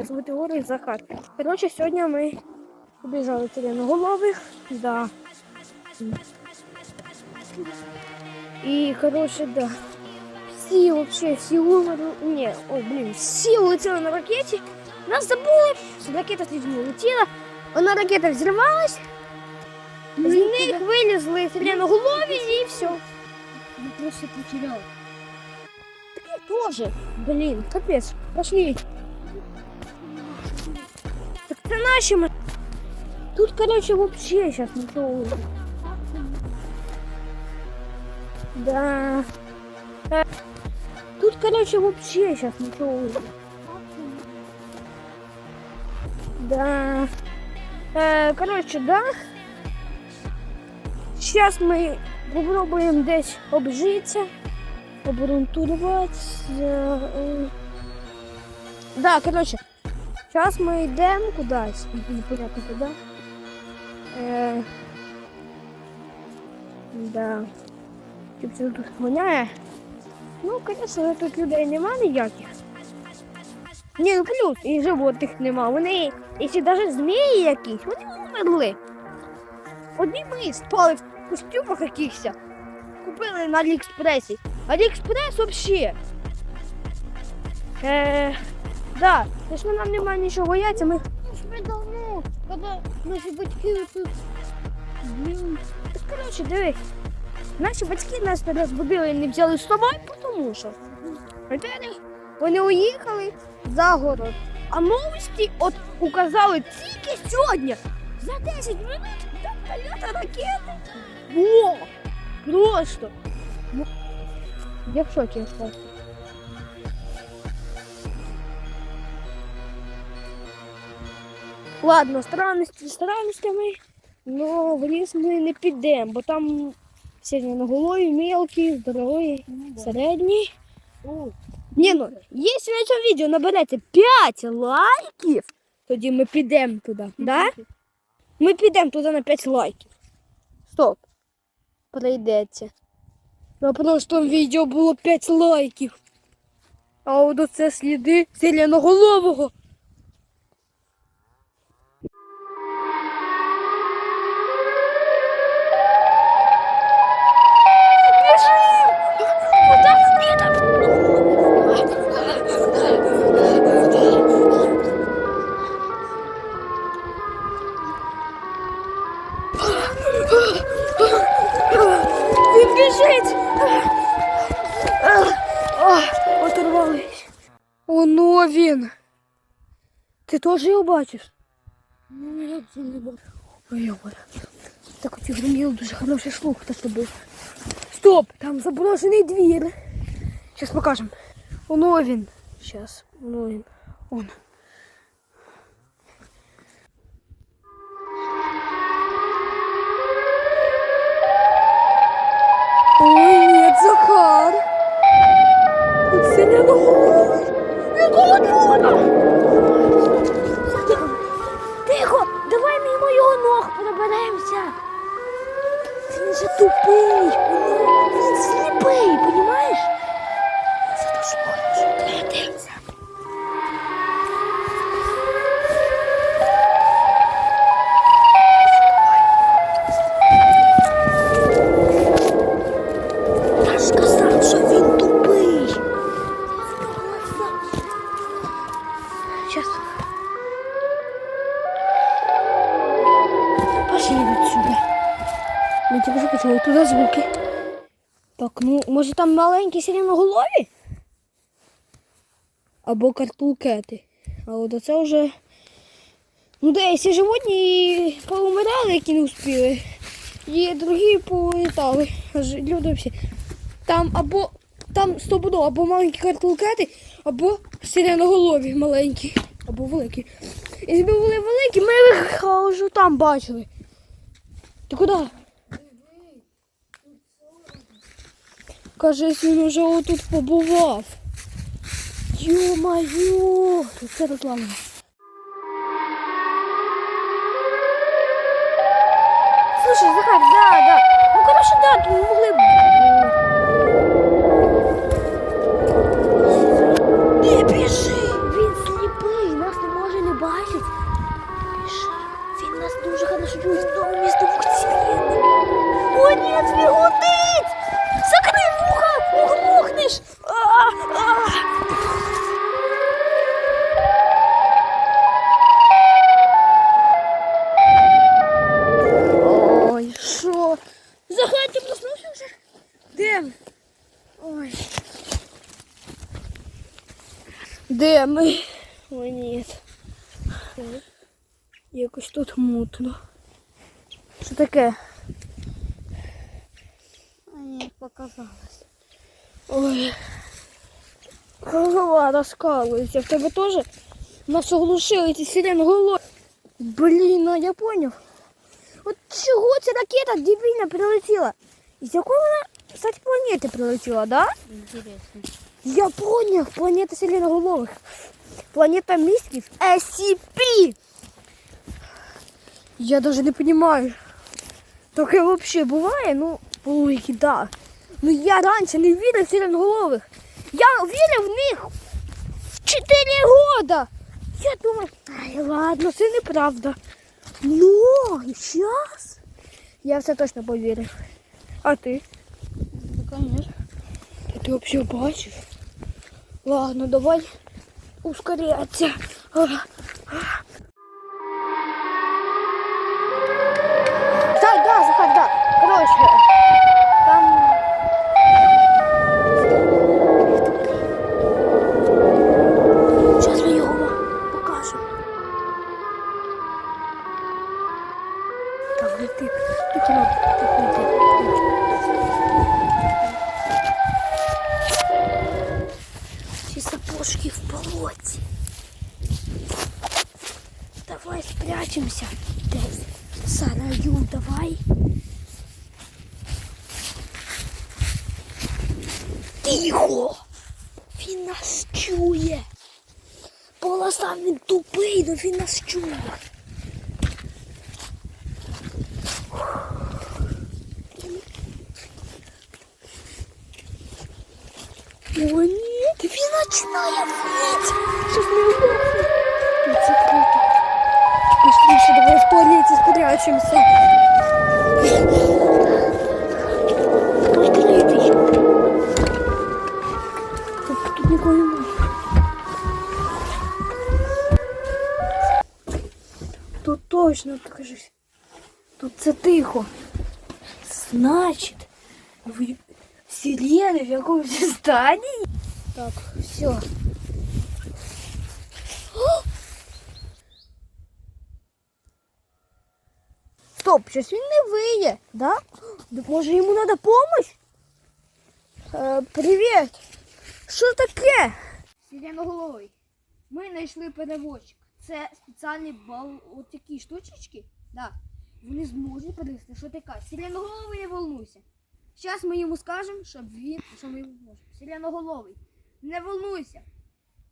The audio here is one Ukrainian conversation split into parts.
Всем привет, меня зовут Егор и Захар. Короче, сегодня мы убежали головых, да. И, короче, да. Все вообще, все умерли, не, ой, блин, все улетели на ракете. Нас забыли, ракета с людьми улетела, она ракета взорвалась, з них вилізли сиреноголові і все. Я просто потерял. Так я тоже. Блин, капец. Пошли. Это наши Тут, короче, вообще сейчас ничего. Да. Э, Тут, короче, вообще сейчас ничего. Да. Э, короче, да. Сейчас мы попробуем десь обжиться обґрунтуватися. е. Да, коротше, зараз ми йдемо кудись, непонятно куди. Е, да. Чіп тут воняє. Ну, звісно, тут людей нема ніяких. Ні, ну плюс, і животних нема. Вони, якщо навіть змії якісь, вони умерли. Одні ми спали в костюмах якихось. Купили на Аліекспресі. Алиэкспресс вообще. Э, да, якщо нам немає нічого бояться, ми. Ну, ж ми давно, коли наші батьки тут Так, коротше, диви. Наші батьки нас не розбудили і не взяли з собою, тому що. Вони уїхали за город. А новості от указали тільки сьогодні. За 10 минут до польоту ракети. Во! Просто. Ну, Я в шокі я просто. Ладно, странності странностями, но в ліс ми не підемо, бо там сильноголові, мелкі, здорові, середні. Ні, ну, якщо на цьому відео наберете 5 лайків, тоді ми підемо туди, да? Ми підемо туди на 5 лайків. Стоп. Прийдеться. На прошлом відео було 5 лайків. А от оце сліди зеленоголового. Він біжить! Оторвались. Оно він. Ти теж його бачиш? ну як це не бачу. Ой. Так у тебе Громіл дуже хороший слух, та тобі. Стоп! Там заброшений двір. Сейчас покажем. Оно він. Сейчас. Оно він. Он. Ой, нет, Захар. Тут сиреноголовий. Якого чуда? Тихо, давай мимо його ног проберемося. Він же тупий. Він сліпий, понімаєш? Сейчас. Пошли отсюда. Ми тільки що почули туди звуки. Так, ну, може там маленькі сиреноголові? Або картулкети. А от це вже. Ну, десь животні поумирали, які не успіли. І другі політали. Люди всі. Там або там стопудово, або маленькі картулкети, або сиреноголові маленькі, або великі. Якби були великі, ми їх вже там бачили. Ти куди? Каже, він уже отут побував. Йо-майо! Це розламано. Слушай, Захар, да, да. Ну, короче, да, могли б... Ой, що? Захар, ти проснувся вже? Де? Ой. Де ми? Ой, ні. Якось тут мутно. Що таке? А ні, показалось. Ой. Голова розкалується. В тебе теж нас оглушили ці сиреноголові. Блін, а я поняв. От чого ця ракета дебільна прилетіла? З якої вона, кстати, планети прилетіла, да? Інтересно. Я понял, планета сиреноголовых. Планета мисков SCP. Я даже не понимаю. Таке вообще буває, ну, по логіки, да. Ну я раніше не вірив в сиреноголових. Я вірив в них в 4 года. Я думав, ай, ладно, це неправда. Ну, зараз я все точно повірив. А ти? Да, конечно. Та ти взагалі бачиш? Ладно, давай ускоряться. А, а. Так, да, Захар, да. Короче, там... Зараз ми його покажемо. Так, лети. Тільки не лети. Сапожки в болоті. Давай спрячемося десь. Сараю, давай. Тихо! Він нас чує. Полоса він тупий, але він нас чує. О, ні, він починає вити. Щось не виходить. Тут закрито. Быстрее, давай в туалете спрячемся. Открытый. Тут, тут никого немає. Тут точно кажись. Тут це тихо. Значить, в сирени в якомусь здании. Так, все. Стоп, щось він не виє, да? Так може йому треба допомога? Е, привіт! Що таке? Сиреноголовий. Ми знайшли переводчик. Це спеціальні бал... от такі штучечки. Да. Вони зможуть перевести, що таке. Сиреноголовий не волнуйся. Зараз ми йому скажемо, щоб він. Що ми йому можемо. Сиреноголовий. Не волнуйся.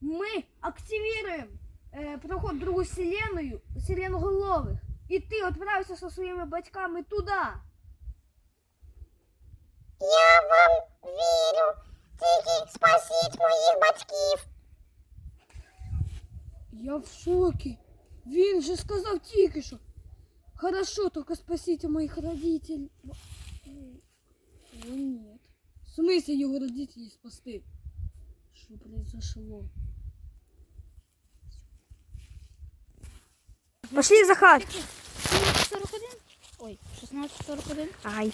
Ми активуємо е, проход в другу вселенную сиреноголових. І ти відправишся зі своїми батьками туди. Я вам вірю. Тільки спасіть моїх батьків. Я в шокі. Він же сказав тільки що. Хорошо, только спасите моих родителей. О, нет. В смысле его родителей спасти? Что произошло? Пошли, Захар. 41? Ой, 1641. Ай.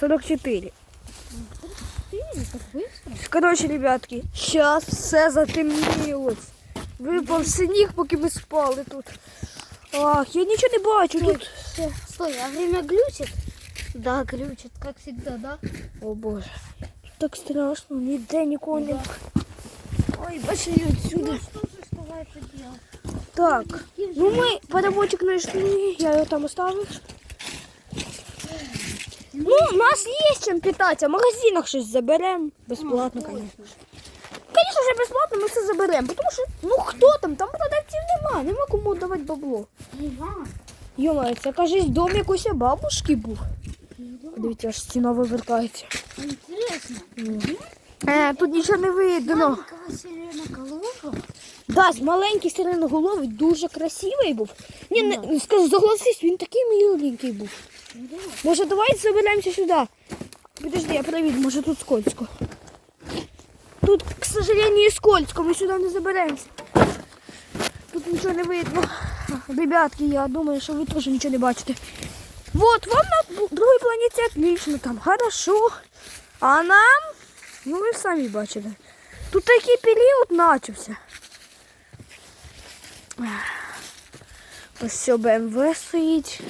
44. Ты так быстро? Короче, ребятки, сейчас все затемнілось. Випав сніг, поки ми спали тут. Ах, я нічого не бачу тут. все. Стой, а время глючит? Да, глючит, как всегда, да? О боже. Так страшно, ніде нікого не. Ой, пошли отсюда. что же давай это делать? Так, ну ми переводчик знайшли, я його там оставив. Ну, у нас є чим питатися, в магазинах щось заберемо. Безплатно, звісно. Звісно, вже безплатно ми це заберемо, тому що, ну хто там, там продавців нема, нема кому давати бабло. Йома, це кажись, дом якоїсь бабушки був. Дивіться, аж стіна вивертається. Е, тут нічого не видно. Маленького маленький сиреноголовий, дуже красивий був. Ні, не, скажу, согласись, він такий миленький був. Може, давайте заберемося сюди. Подожди, я проведу, може тут скользко. Тут, к сожалению, скользко, ми сюди не заберемося. Тут нічого не видно. Ребятки, я думаю, що ви теж нічого не бачите. Вот, вам на другій планеті отлично, там хорошо. А нам, ну ви самі бачите. Тут такий період начався. Ось все БМВ стоїть.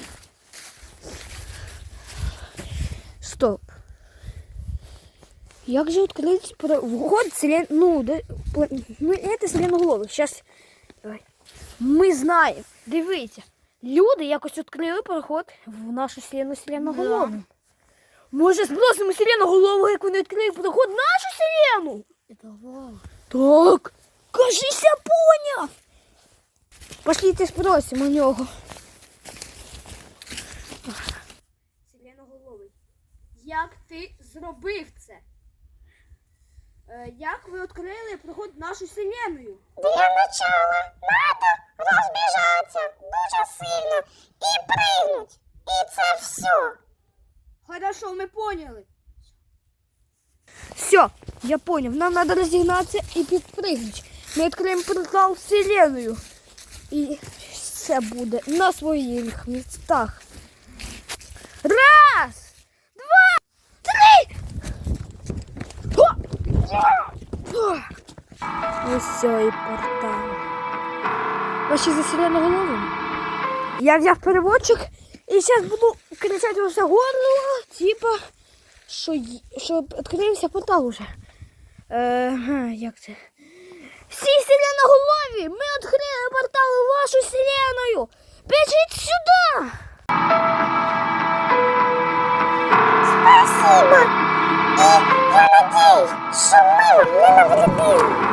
Стоп. Як же відкрити про- вход селен... Ну, пла- ну, це селеноголовий. Сейчас. Давай. Ми знаємо. Дивіться. Люди якось відкрили проход в нашу селену селеноголову. Може, спросимо селеноголову, як вони відкрили проход в нашу селену? Давай. Так. Кажися, поняв. Пошліть спросимо у нього. Селеноголовий. Як ти зробив це? Е, як ви відкрили проход в нашу селеною? Для начала надо розбіжатися дуже сильно і пригнуть. І це все. Хорошо, ми поняли. Все, я понял. Нам надо разогнаться и підпрыгнуть. Ми відкриємо портал в вселенную. І все буде на своїх містах. Раз, два, три. О! О! Ось все і портал. Ваші за сиреноголовим? Я взяв переводчик і зараз буду кричати все горло, типа, що, й- що відкрився портал уже. Е, як це? Всі сиреноголові! Ми відкрили портал вашу вселенную! Біжіть сюди! Спасибо. І я надіюсь, що ми вам не навредили.